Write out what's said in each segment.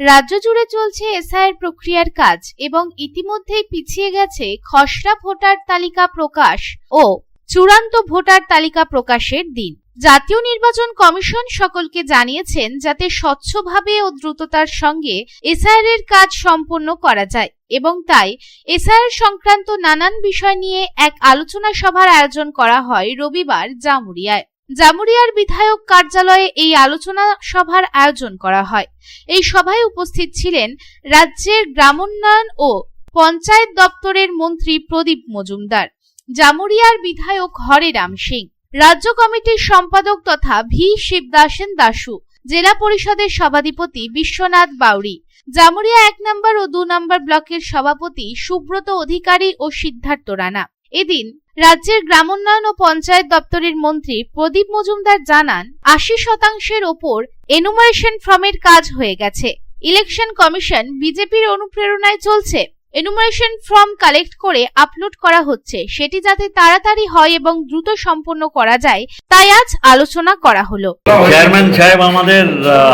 রাজ্য জুড়ে চলছে এসআইয়ের প্রক্রিয়ার কাজ এবং ইতিমধ্যেই পিছিয়ে গেছে খসড়া ভোটার তালিকা প্রকাশ ও চূড়ান্ত ভোটার তালিকা প্রকাশের দিন। জাতীয় নির্বাচন কমিশন সকলকে জানিয়েছেন যাতে স্বচ্ছভাবে ও দ্রুততার সঙ্গে এসআইআর এর কাজ সম্পন্ন করা যায় এবং তাই এসআইআর সংক্রান্ত নানান বিষয় নিয়ে এক আলোচনা সভার আয়োজন করা হয় রবিবার জামুরিয়ায়। জামুরিয়ার বিধায়ক কার্যালয়ে এই আলোচনা সভার আয়োজন করা হয়। এই সভায় উপস্থিত ছিলেন রাজ্যের গ্রামোন্নয়ন ও পঞ্চায়েত দপ্তরের মন্ত্রী প্রদীপ মজুমদার, জামুরিয়ার বিধায়ক হরেরাম সিং, রাজ্য কমিটির সম্পাদক তথা ভি শিবদাসেন দাসু, জেলা পরিষদের সভাধিপতি বিশ্বনাথ বাউরি জামুরিয়া এক নম্বর ও দু নম্বর ব্লকের সভাপতি সুব্রত অধিকারী ও সিদ্ধার্থ রানা। এদিন রাজ্যের গ্রামোন্নয়ন ও পঞ্চায়েত দপ্তরের মন্ত্রী প্রদীপ মজুমদার জানান, আশি শতাংশের ওপর এনুমারেশন ফর্মের কাজ হয়ে গেছে। ইলেকশন কমিশন বিজেপির অনুপ্রেরণায় চলছে। এনুমারেশন ফর্ম কালেক্ট করে আপলোড করা হচ্ছে। সেটি যাতে তাড়াতাড়ি হয় এবং দ্রুত সম্পন্ন করা যায়, তাই আজ আলোচনা করা হলো। চেয়ারম্যান সাহেব, আমাদের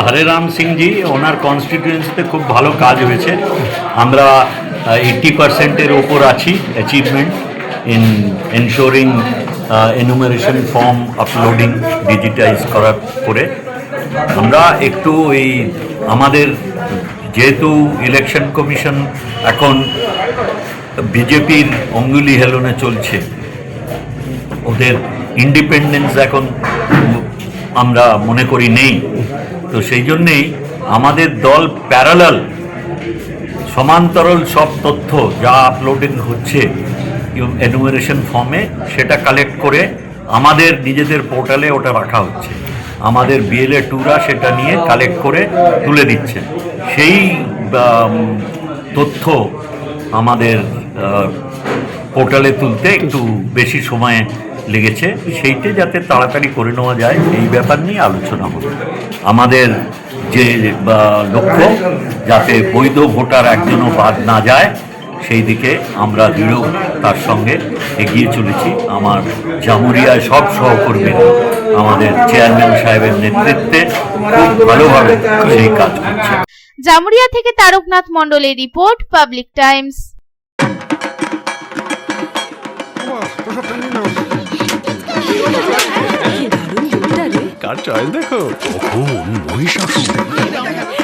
হরেরাম সিংজি, ওনার কনস্টিটিউয়েন্সিতে খুব ভালো কাজ হয়েছে। আমরা এইট্টি পার্সেন্টের ওপর আছি achievement in ensuring enumeration form uploading digitise করার করে আমরা একটু এই আমাদের যেহেতু ইলেকশন কমিশন এখন বিজেপির অঙ্গুলি হেলনে চলছে, ওদের ইন্ডিপেন্ডেন্স এখন আমরা মনে করি নেই। তো সেই জন্যেই আমাদের দল প্যারালাল সমান্তরাল সব তথ্য যা আপলোডিং হচ্ছে এনুমারেশন ফর্মে সেটা কালেক্ট করে আমাদের নিজেদের পোর্টালে ওটা রাখা হচ্ছে। আমাদের বিএলএ টুরা সেটা নিয়ে কালেক্ট করে তুলে দিচ্ছে। সেই তথ্য আমাদের পোর্টালে তুলতে একটু বেশি সময় লেগেছে। সেইটা যাতে তাড়াতাড়ি করে নেওয়া যায়, এই ব্যাপার নিয়ে আলোচনা হলো আমাদের যে লক্ষ্য, যাতে বৈধ ভোটার একজনও বাদ না যায় সেই দিকে আমরা দৃঢ় তার সঙ্গে এগিয়ে চলেছি। আমার জামুরিয়ায় সব সহকর্মীরা আমাদের চেয়ারম্যান সাহেবের নেতৃত্বে খুব ভালোভাবে সেই কাজ করছে জামুরিয়া থেকে তারকনাথ মণ্ডলের রিপোর্ট পাবলিক টাইমস। কার চয়েস দেখো? কখন মহিষাসুর।